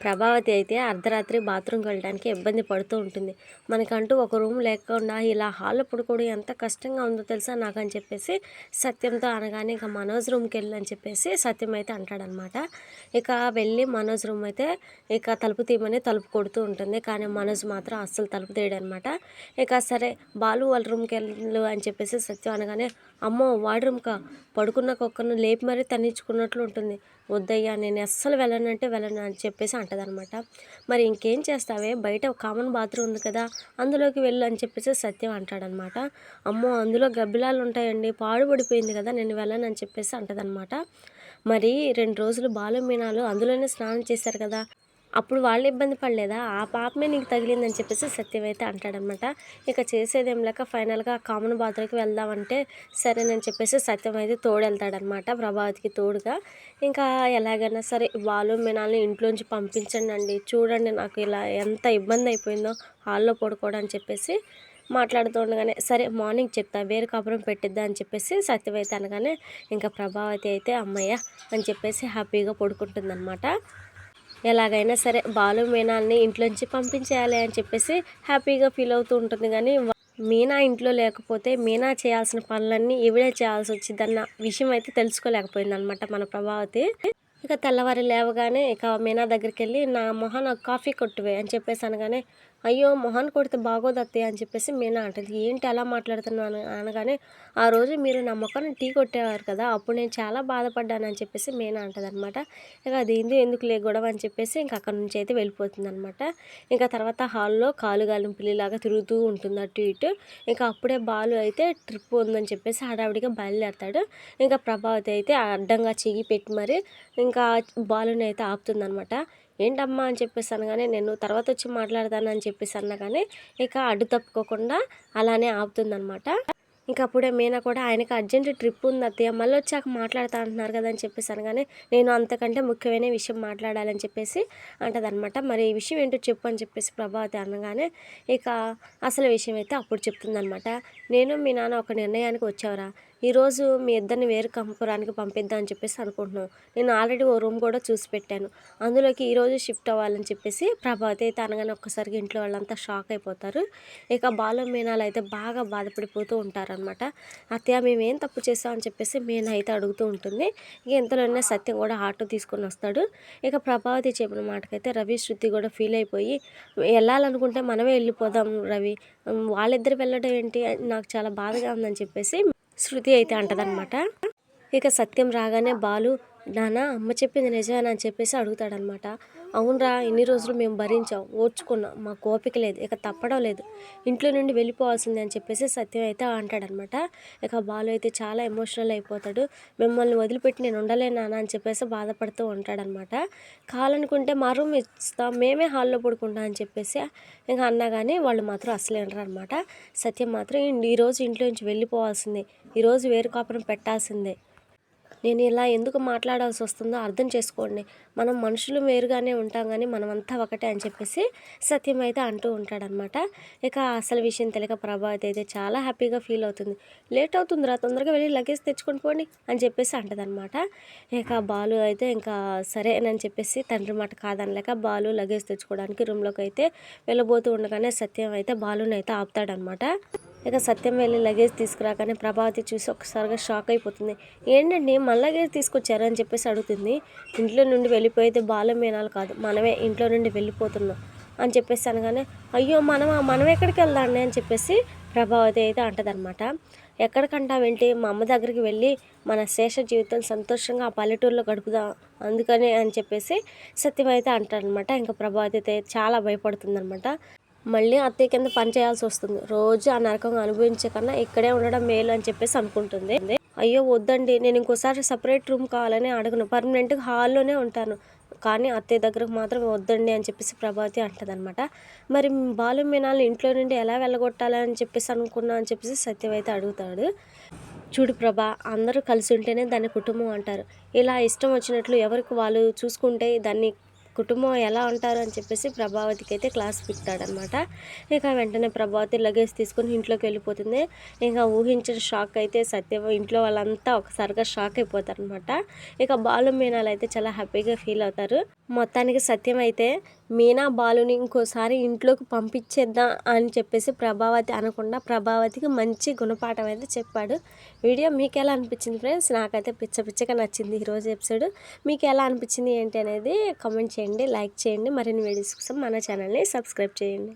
ప్రభావతి అయితే అర్ధరాత్రి బాత్రూమ్కి వెళ్ళడానికి ఇబ్బంది పడుతూ ఉంటుంది. మనకంటూ ఒక రూమ్ లేకుండా ఇలా హాల్లో పడుకోవడం ఎంత కష్టంగా ఉందో తెలుసా నాకు అని చెప్పేసి సత్యంతో అనగానే ఇక మనోజ్ రూమ్కి వెళ్ళని అని చెప్పేసి సత్యం అయితే అంటాడనమాట. ఇక వెళ్ళి మనోజ్ రూమ్ అయితే ఇక తలుపు తీయమని తలుపు కొడుతూ ఉంటుంది. కానీ మనోజ్ మాత్రం అస్సలు తలుపు తీయడనమాట. ఇక సరే బాలు వాళ్ళ రూమ్కి వెళ్ళు అని చెప్పేసి సత్యం అనగానే అమ్మో వాడి రూమ్కా? పడుకున్న కుక్కను లేపి మరీ తన్నించుకున్నట్లు ఉంటుంది. వద్దయ్యా నేను అస్సలు వెళ్ళనంటే వెళ్ళను అని చెప్పేసి అంటదనమాట. మరి ఇంకేం చేస్తావే? బయట కామన్ బాత్రూమ్ ఉంది కదా అందులోకి వెళ్ళు అని చెప్పేసి సత్యం అంటాడనమాట. అమ్మో అందులో గబ్బిలాలు ఉంటాయండి పాడుపడిపోయింది కదా నేను వెళ్ళను అని చెప్పేసి అంటదనమాట. మరి రెండు రోజులు బాలు మీనాలు అందులోనే స్నానం చేశారు కదా అప్పుడు వాళ్ళు ఇబ్బంది పడలేదా? ఆ పాపమే నీకు తగిలిందని చెప్పేసి సత్యం అయితే అంటాడనమాట. ఇక చేసేది ఏం లేక ఫైనల్గా కామన్ బాత్రూమ్కి వెళ్దామంటే సరేనని చెప్పేసి సత్యం అయితే తోడు వెళ్తాడనమాట ప్రభావతికి తోడుగా. ఇంకా ఎలాగైనా సరే వాళ్ళు మినాల్ని ఇంట్లోంచి పంపించండి అండి చూడండి నాకు ఇలా ఎంత ఇబ్బంది అయిపోయిందో హాల్లో పడుకోవడం చెప్పేసి మాట్లాడుతుండగానే సరే మార్నింగ్ చెప్తా వేరే కాపురం పెట్టిద్దా అని చెప్పేసి సత్యమైతే అనగానే ఇంకా ప్రభావతి అయితే అమ్మయ్య అని చెప్పేసి హ్యాపీగా పడుకుంటుందన్నమాట ఎలాగైనా సరే బాలు మీనాల్ని ఇంట్లోంచి పంపించేయాలి అని చెప్పేసి హ్యాపీగా ఫీల్ అవుతూ ఉంటుంది. కానీ మీనా ఇంట్లో లేకపోతే మీనా చేయాల్సిన పనులన్నీ ఈవిడే చేయాల్సి వచ్చిందన్న విషయం అయితే తెలుసుకోలేకపోయింది అనమాట మన ప్రభావతి. ఇక తెల్లవారి లేవగానే ఇక మీనా దగ్గరికి వెళ్ళి నా మొహన్ నాకు కాఫీ కొట్టువే అని చెప్పేసి అనగానే అయ్యో మొహన్ కొడితే బాగోదత్తే అని చెప్పేసి మీనా అంటుంది. ఏంటి అలా మాట్లాడుతున్నాను అనగానే ఆ రోజు మీరు నా మొక్కను టీ కొట్టేవారు కదా అప్పుడు నేను చాలా బాధపడ్డాను అని చెప్పేసి మీనా అంటుంది అనమాట ఇక అది ఏంది ఎందుకు లే గొడవ అని చెప్పేసి ఇంక అక్కడ నుంచి అయితే వెళ్ళిపోతుంది అనమాట ఇంకా తర్వాత హాల్లో కాలు గాలిం పిల్లిలాగా తిరుగుతూ ఉంటుంది అటు ఇటు. ఇంకా అప్పుడే బాలు అయితే ట్రిప్ ఉందని చెప్పేసి హడావిడిగా బయలుదేరతాడు. ఇంకా ప్రభావతి అయితే అడ్డంగా చెయ్యి పెట్టి మరి ఇంకా బాలుని అయితే ఆపుతుందనమాట ఏంటమ్మా అని చెప్పేసి అనగానే నేను తర్వాత వచ్చి మాట్లాడతాను అని చెప్పేసి అన్నా కానీ ఇక అడ్డు తప్పుకోకుండా అలానే ఆపుతుందనమాట ఇంకా అప్పుడే మీనా కూడా ఆయనకి అర్జెంట్ ట్రిప్ ఉంది అత్తయ్య మళ్ళీ వచ్చాక మాట్లాడతా అంటున్నారు కదా అని చెప్పేసి అనగానే నేను అంతకంటే ముఖ్యమైన విషయం మాట్లాడాలని చెప్పేసి అంటదనమాట మరి ఈ విషయం ఏంటో చెప్పు అని చెప్పేసి ప్రభావతి అనగానే ఇక అసలు విషయం అయితే అప్పుడు చెప్తుందనమాట నేను మీ నాన్న ఒక నిర్ణయానికి వచ్చావురా. ఈరోజు మీ ఇద్దరిని వేరు కంపురానికి పంపిద్దాం అని చెప్పేసి అనుకుంటున్నాం నేను ఆల్రెడీ ఓ రూమ్ కూడా చూసి పెట్టాను. అందులోకి ఈరోజు షిఫ్ట్ అవ్వాలని చెప్పేసి ప్రభావతి అయితే అనగానే ఒక్కసారిగా ఇంట్లో వాళ్ళంతా షాక్ అయిపోతారు. ఇక బాలు మీనాలు అయితే బాగా బాధపడిపోతూ ఉంటారనమాట అత్తయ్య మేము ఏం తప్పు చేస్తామని చెప్పేసి మీనా అయితే అడుగుతూ ఉంటుంది. ఇక ఇంతలోనే సత్యం కూడా ఆటో తీసుకొని వస్తాడు. ఇక ప్రభావతి చెప్పిన మాటకైతే రవి శృతి కూడా ఫీల్ అయిపోయి వెళ్ళాలనుకుంటే మనమే వెళ్ళిపోదాం రవి. వాళ్ళిద్దరు వెళ్ళడం ఏంటి? నాకు చాలా బాధగా ఉందని చెప్పేసి శృతి అయితే అంటదనమాట ఇక సత్యం రాగానే బాలు నానా అమ్మ చెప్పింది నిజమేనా అని చెప్పేసి అడుగుతాడనమాట. అవునరా ఇన్ని రోజులు మేము భరించాం ఓర్చుకున్నాం మాకు ఓపిక లేదు ఇక తప్పడం లేదు. ఇంట్లో నుండి వెళ్ళిపోవాల్సిందే అని చెప్పేసి సత్యం అయితే అంటాడనమాట. ఇక బాలు అయితే చాలా ఎమోషనల్ అయిపోతాడు. మిమ్మల్ని వదిలిపెట్టి నేను ఉండలేనా అని చెప్పేసి బాధపడుతూ ఉంటాడనమాట. కావాలనుకుంటే మా రూమ్ ఇస్తాం మేమే హాల్లో పడుకుంటాం అని చెప్పేసి ఇంకా అన్నా కానీ వాళ్ళు మాత్రం అసలే అనమాట సత్యం మాత్రం "ఈ- ఈరోజు ఇంట్లో నుంచి వెళ్ళిపోవాల్సిందే ఈరోజు వేరు కాపురం పెట్టాల్సిందే. నేను ఇలా ఎందుకు మాట్లాడాల్సి వస్తుందో అర్థం చేసుకోండి. మనం మనుషులు వేరుగానే ఉంటాం కానీ మనమంతా ఒకటే అని చెప్పేసి సత్యం అయితే అంటూ ఉంటాడనమాట ఇక అసలు విషయం తెలియక ప్రభావతి అయితే చాలా హ్యాపీగా ఫీల్ అవుతుంది. లేట్ అవుతుందిరా తొందరగా వెళ్ళి లగేజ్ తెచ్చుకొని పోండి అని చెప్పేసి అంటదనమాట ఇక బాలు అయితే ఇంకా సరేనని చెప్పేసి తండ్రి మాట కాదనలేక బాలు లగేజ్ తెచ్చుకోవడానికి రూమ్లోకి అయితే వెళ్ళబోతూ ఉండగానే సత్యం అయితే బాలుని అయితే ఆపుతాడనమాట ఇక సత్యం వెళ్ళి లగేజ్ తీసుకురాగానే ప్రభావతి చూసి ఒకసారిగా షాక్ అయిపోతుంది. ఏంటండి మన లగేజ్ తీసుకొచ్చారు? అని చెప్పేసి అడుగుతుంది. ఇంట్లో నుండి వెళ్ళిపోయేది బాలం మేనాలు కాదు. మనమే ఇంట్లో నుండి వెళ్ళిపోతున్నాం. అని చెప్పేసి అనగానే అయ్యో మనమా? మనం ఎక్కడికి వెళ్దాండి అని చెప్పేసి ప్రభావతి అయితే అంటదనమాట ఎక్కడికంటావేంటి? మా అమ్మ దగ్గరికి వెళ్ళి మన శేష జీవితం సంతోషంగా ఆ పల్లెటూరులో గడుపుదాం? అందుకని అని చెప్పేసి సత్యం అయితే అంటారనమాట ఇంకా ప్రభావతి అయితే చాలా భయపడుతుందనమాట మళ్ళీ అత్తయ్య కింద పని చేయాల్సి వస్తుంది. రోజు ఆ నరకం అనుభవించే కన్నా ఇక్కడే ఉండడం మేలు అని చెప్పేసి అనుకుంటుంది. అయ్యో వద్దండి. నేను ఇంకోసారి సపరేట్ రూమ్ కావాలని అడగను. పర్మనెంట్గా హాల్లోనే ఉంటాను. కానీ అత్తయ్య దగ్గరకు మాత్రం వద్దండి అని చెప్పేసి ప్రభావతి అంటదనమాట మరి బాలు మీనాలు ఇంట్లో నుండి ఎలా వెళ్ళగొట్టాలని చెప్పేసి అనుకున్నా అని చెప్పేసి సత్యం అయితే అడుగుతాడు. చూడు ప్రభా అందరూ కలిసి ఉంటేనే దాన్ని కుటుంబం అంటారు. ఇలా ఇష్టం వచ్చినట్లు ఎవరికి వాళ్ళు చూసుకుంటే దాన్ని కుటుంబం ఎలా ఉంటారు అని చెప్పేసి ప్రభావతికి అయితే క్లాస్ పిక్తాడనమాట ఇక వెంటనే ప్రభావతి లగేజ్ తీసుకొని ఇంట్లోకి వెళ్ళిపోతుంది. ఇంకా ఊహించిన షాక్ అయితే సత్యం ఇంట్లో వాళ్ళంతా ఒకసారిగా షాక్ అయిపోతారనమాట. ఇక బాలు మీనాలు అయితే చాలా హ్యాపీగా ఫీల్ అవుతారు. మొత్తానికి సత్యం అయితే మీనా బాలుని ఇంకోసారి ఇంట్లోకి పంపించేద్దాం? అని చెప్పేసి ప్రభావతి అనకుండా ప్రభావతికి మంచి గుణపాఠం అయితే చెప్పాడు. వీడియో మీకు ఎలా అనిపించింది ఫ్రెండ్స్ నాకైతే పిచ్చ పిచ్చగా నచ్చింది ఈరోజు ఎపిసోడ్ మీకు ఎలా అనిపించింది ఏంటి అనేది కామెంట్ చేయండి లైక్ చేయండి. మరిన్ని వీడియోస్ కోసం మన ఛానల్ని సబ్స్క్రైబ్ చేయండి.